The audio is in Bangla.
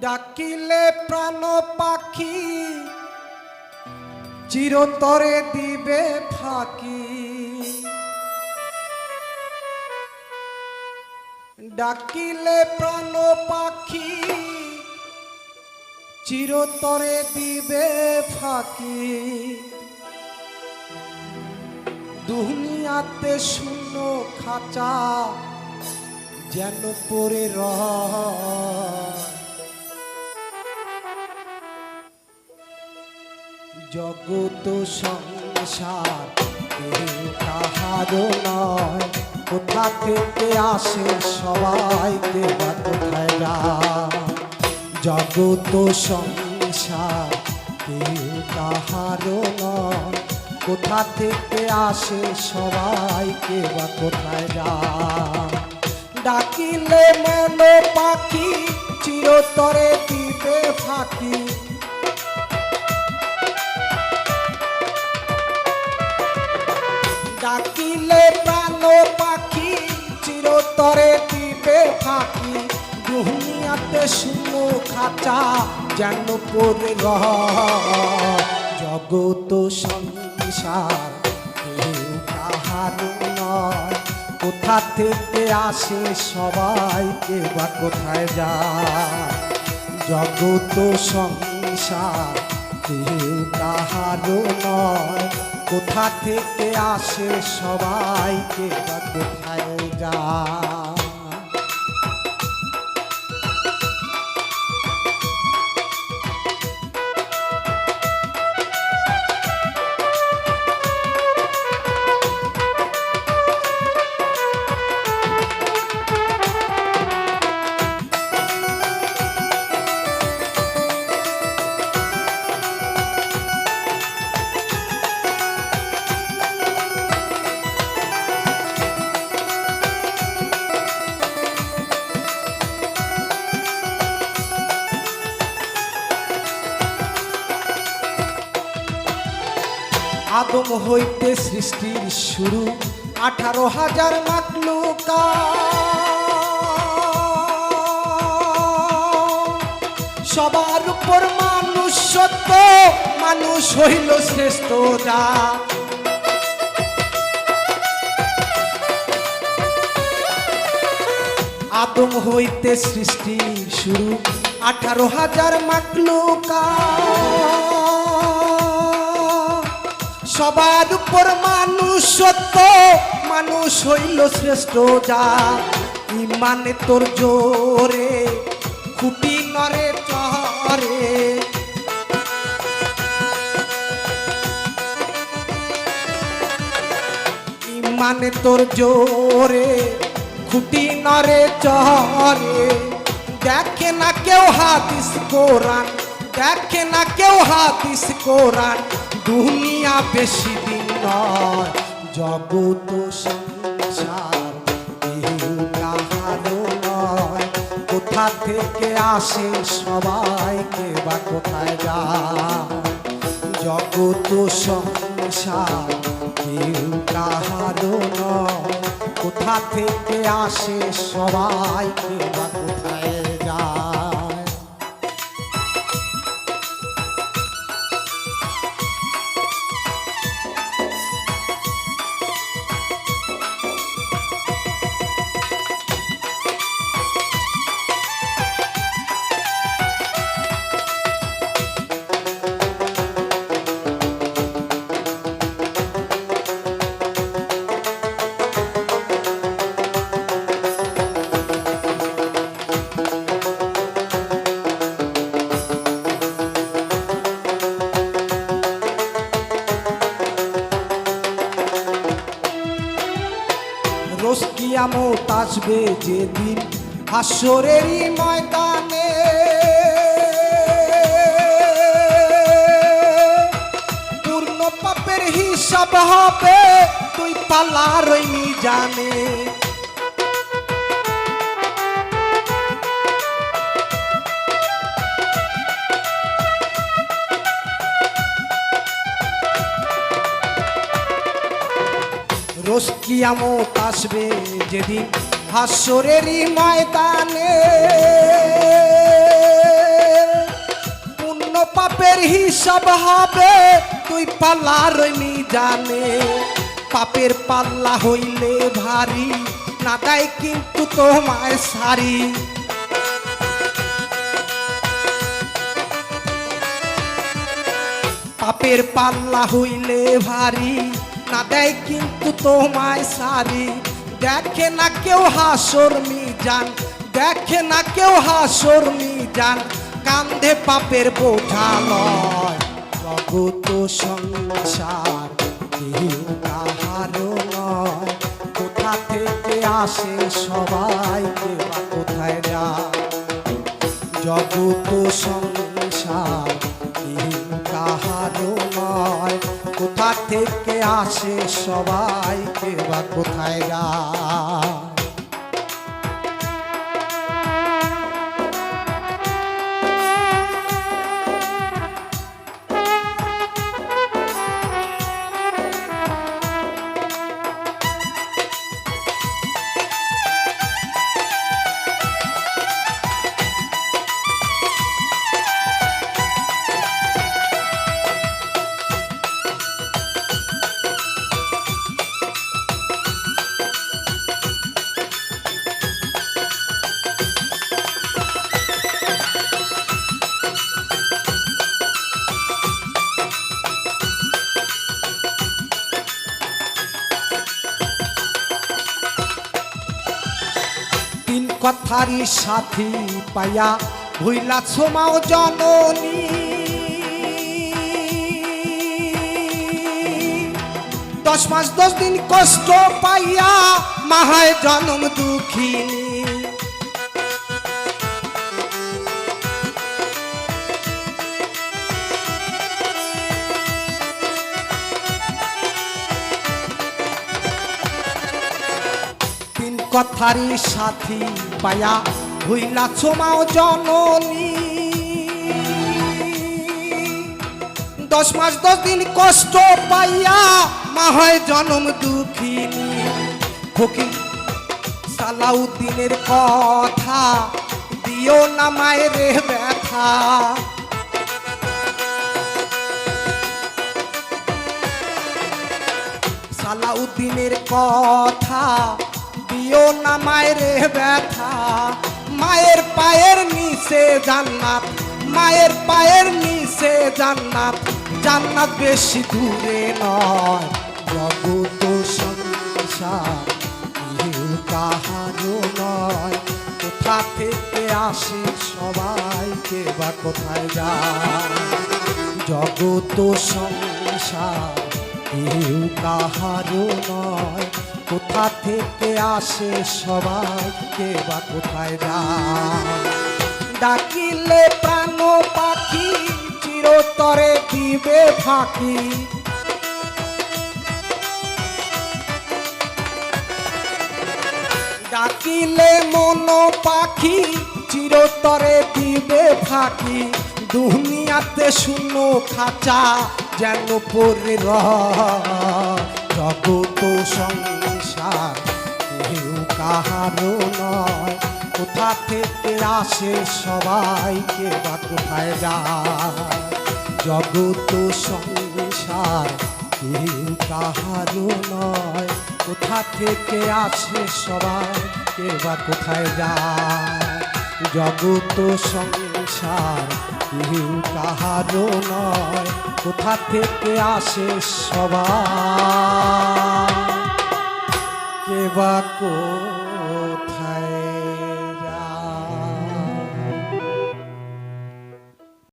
ডাকিলে প্রাণ পাখি, চিরতরে দিবে ফাঁকি। ডাকিলে প্রাণ পাখি, চিরতরে দিবে ফাঁকি। দুনিয়াতে শূন্য খাঁচা যেন পরে রয়। জগত সংসার কেউ নয়। কোথা থেকে আসে যায়। জগত সংসার কেউ নয়। কোথা থেকে আসে সবাইকে বা কোথায় যায়। ডাকিলে মনো পাখি, চিরতরে দিবে ফাঁকি ডাকিলে প্রাণ পাখি, চিরতরে দিবে ফাঁকি দুনিয়াতে শূন্য খাঁচা যেন পড়ে রয়। জগত সংসার কাহার কোথা থেকে আসে সবাইকে বা কোথায় যায়? জগত সংসার, কেউ কাহারও নয়। কোথা থেকে আসে সবাইকে বা কোথায় যায়? আদম হইতে সৃষ্টির শুরু। আঠারো হাজার মাকলুকা সবার উপর মানুষ সত্য, মানুষ হইল শ্রেষ্ঠ যা আদম হইতে সৃষ্টি শুরু। আঠারো হাজার মাকলুকা। সবার উপর মানুষ সত্য, মানুষ হইল শ্রেষ্ঠ যা। ইমানে তোর জোরে, খুঁটি নরে চরে ইমানে তোর জোরে, খুঁটি নরে চরে দেখে না কেউ হাদিস কোরআন দেখে না কেউ হাদিস কোরআন। দুনিয়া বেশি দিন নয় জগত সংসার কোথা থেকে আসে সবাইকে বা কোথায় যায়? জগত সংসার কেউ কাহারও নয়। কোথা থেকে আসে সবাইকে রোজ কিয়ামত আসবে যেদিন হাসরেরই ময়দানে পূর্ণ পাপের হিসাব হবে তুই পালার জানে কিয়ামত আসবে যেদিন হাসরেরই ময়দানে? পুণ্য পাপের হিসাব হবে তুই পাল্লার জানে পাপের পাল্লা হইলে ভারী, না দেয় কিন্তু তোমায় সারি। পাপের পাল্লা হইলে ভারী না দেয় কিন্তু তোমায় সারি। দেখে না কেউ হাসর মিজান, দেখে না কেউ হাসর মিজান। কান্ধে পাপের বোঝা লয় জগত সংসার কেউ নয়। কোথা থেকে আসে সবাই কোথায় যায়? জগত সংসার আসে সবাইকে বা কোথায় যায় তিন কথারই সাথী পাইয়া ভুইলা ছোমাও জননী। দশ মাস দশ দিন কষ্ট পাইয়া মাহায় জনম দুঃখিনী তিন কথারই সাথী পায়া হইলা ছোমাও জননী। দশ মাস, দশ দিন কষ্ট পাইয়া মা হয় জনম দুঃখিনী। ফকির সালাউদ্দিনের কথা দিও না মায়ের ব্যথা। সালাউদ্দিনের কথা দিও না মায়ের ব্যথা। মায়ের পায়ের নিচে জান্নাত, মায়ের পায়ের নিচে জান্নাত। জান্নাত বেশি দূরে নয় জগত নয়। কোথা থেকে আসে সবাইকে বা কোথায় যায়? জগত সংসার কেউ কাহারও নয়। কোথা থেকে আসে সবাই? কে বা কোথায় যায়? ডাকিলে প্রাণ পাখি, চিরতরে দিবে ফাঁকি। ডাকিলে মন পাখি, চিরতরে দিবে ফাঁকি। দুনিয়াতে শূন্য খাঁচা যেন পরে জগত সংসার, কেউ কাহারও নয়। কোথা থেকে আসে সবাইকে বা কোথায় যায়? জগত সংসার, কেউ কাহারও নয়। কোথা থেকে আসে সবাই, কে বা কোথায় যায়? জগত সংসার কেউ কাহারও নয়। কোথা থেকে আসে সবাই কে বা কোথায়